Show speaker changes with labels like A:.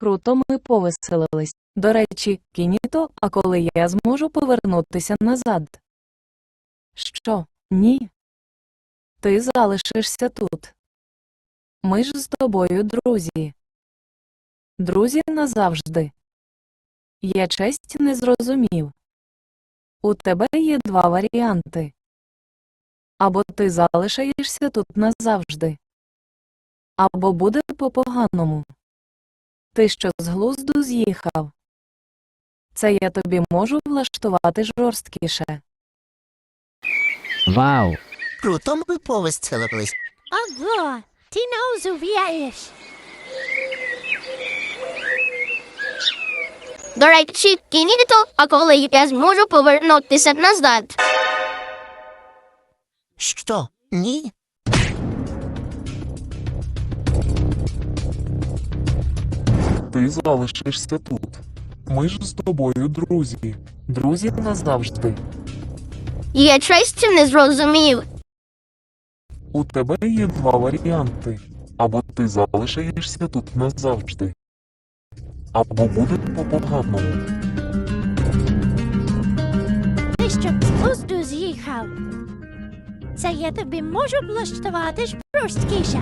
A: Круто ми повеселились. До речі, Кініто, а коли я зможу повернутися назад? Що? Ні. Ти залишишся тут. Ми ж з тобою друзі. Друзі назавжди. Я честь не зрозумів. У тебе є два варіанти. Або ти залишаєшся тут назавжди, або буде по-поганому. Ти що з глузду з'їхав? Це я тобі можу влаштувати жорсткіше.
B: Вау!
C: Круто ми повеселились.
D: Ого, ти не розумієш.
E: До речі, кініто, а коли я зможу повернутися назад.
C: Що? Ні?
F: Ти залишишся тут. Ми ж з тобою друзі. Друзі назавжди.
E: Я честь не зрозумів.
F: У тебе є два варіанти. Або ти залишаєшся тут назавжди. Або буде по-поганому.
D: Ти що з глузду з'їхав. Це я тобі можу влаштувати жорсткіше.